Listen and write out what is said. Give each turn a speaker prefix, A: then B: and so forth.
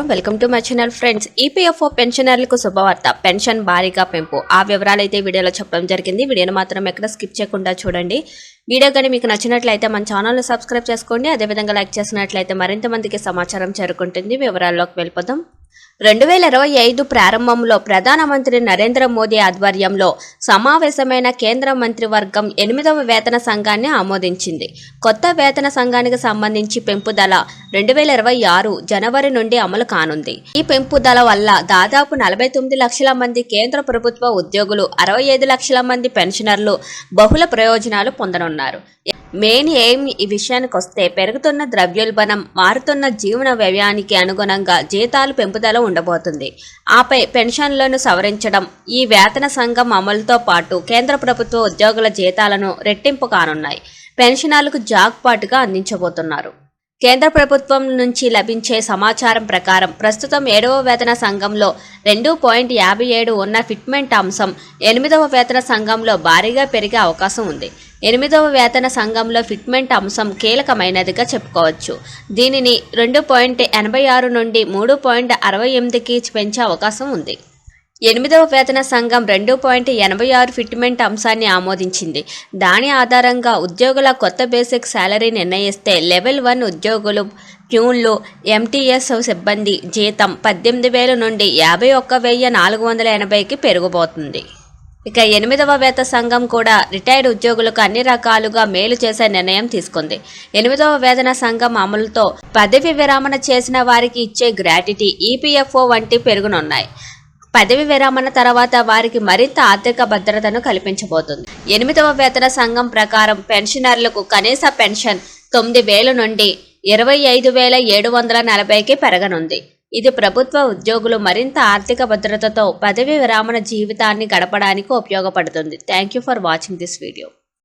A: నమస్కారం. Welcome to my channel friends EPFO పెన్షనర్లకు శుభవార్త. పెన్షన్ భారీగా పెంపు. ఆ వివరాలు అయితే వీడియోలో చెప్పడం జరిగింది. వీడియోను మాత్రం ఎక్కడ స్కిప్ చేయకుండా చూడండి. వీడియో కానీ మీకు నచ్చినట్లయితే మన ఛానల్ని సబ్స్క్రైబ్ చేసుకోండి. అదేవిధంగా లైక్ చేసినట్లయితే మరింత మందికి సమాచారం చేరుకుంటుంది. వివరాల్లోకి వెళ్ళిపోదాం. రెండు వేల ఇరవై ఐదు ప్రారంభంలో ప్రధానమంత్రి నరేంద్ర మోదీ ఆధ్వర్యంలో సమావేశమైన కేంద్ర మంత్రివర్గం ఎనిమిదవ వేతన సంఘాన్ని ఆమోదించింది. కొత్త వేతన సంఘానికి సంబంధించి పెంపుదల రెండు వేల ఇరవై ఆరు జనవరి నుండి అమలు కానుంది. ఈ పెంపుదల వల్ల దాదాపు నలభై తొమ్మిది లక్షల మంది కేంద్ర ప్రభుత్వ ఉద్యోగులు అరవై ఐదు లక్షల మంది పెన్షనర్లు బహుళ ప్రయోజనాలు పొందనున్నారు. మెయిన్ ఎయిమ్ ఈ విషయానికి వస్తే పెరుగుతున్న ద్రవ్యోల్బణం మారుతున్న జీవన వ్యయానికి అనుగుణంగా జీతాలు పెంపుదల ఉండబోతుంది. ఆపై పెన్షన్లను సవరించడం ఈ వేతన సంఘం అమలుతో పాటు కేంద్ర ప్రభుత్వ ఉద్యోగుల జీతాలను రెట్టింపు కానున్నాయి. పెన్షనర్లకు జాక్పాటుగా అందించబోతున్నారు. కేంద్ర ప్రభుత్వం నుంచి లభించే సమాచారం ప్రకారం ప్రస్తుతం ఏడవ వేతన సంఘంలో రెండు పాయింట్ యాభై ఏడు ఉన్న ఫిట్మెంట్ అంశం ఎనిమిదవ వేతన సంఘంలో భారీగా పెరిగే అవకాశం ఉంది. ఎనిమిదవ వేతన సంఘంలో ఫిట్మెంట్ అంశం కీలకమైనదిగా చెప్పుకోవచ్చు. దీనిని రెండు పాయింట్ ఎనభై ఆరు నుండి మూడు పాయింట్ అరవై ఎనిమిదికి పెంచే అవకాశం ఉంది. ఎనిమిదవ వేతన సంఘం రెండు పాయింట్ ఎనభై ఆరు ఫిట్మెంట్ అంశాన్ని ఆమోదించింది. దాని ఆధారంగా ఉద్యోగుల కొత్త బేసిక్ శాలరీ నిర్ణయిస్తే లెవెల్ వన్ ఉద్యోగులు ప్యూన్లు ఎంటీఎస్ సిబ్బంది జీతం పద్దెనిమిది వేల నుండి యాభై ఒక్క వెయ్యి నాలుగు వందల ఎనభైకి పెరిగిపోతుంది. ఇక ఎనిమిదవ వేత సంఘం కూడా రిటైర్డ్ ఉద్యోగులకు అన్ని రకాలుగా మేలు చేసే నిర్ణయం తీసుకుంది. ఎనిమిదవ వేతన సంఘం అమలుతో పదవి విరమణ చేసిన వారికి ఇచ్చే గ్రాట్యుటీ ఈపీఎఫ్ఓ వంటి పెరుగునున్నాయి. పదవి విరమణ తర్వాత వారికి మరింత ఆర్థిక భద్రతను కల్పించబోతుంది. ఎనిమిదవ వేతన సంఘం ప్రకారం పెన్షనర్లకు కనీస పెన్షన్ తొమ్మిది వేల నుండి ఇరవై ఐదు వేల ఏడు వందల నలభైకి పెరగనుంది. ఇది ప్రభుత్వ ఉద్యోగులు మరింత ఆర్థిక భద్రతతో పదవి విరమణ జీవితాన్ని గడపడానికి ఉపయోగపడుతుంది. Thank you for watching this video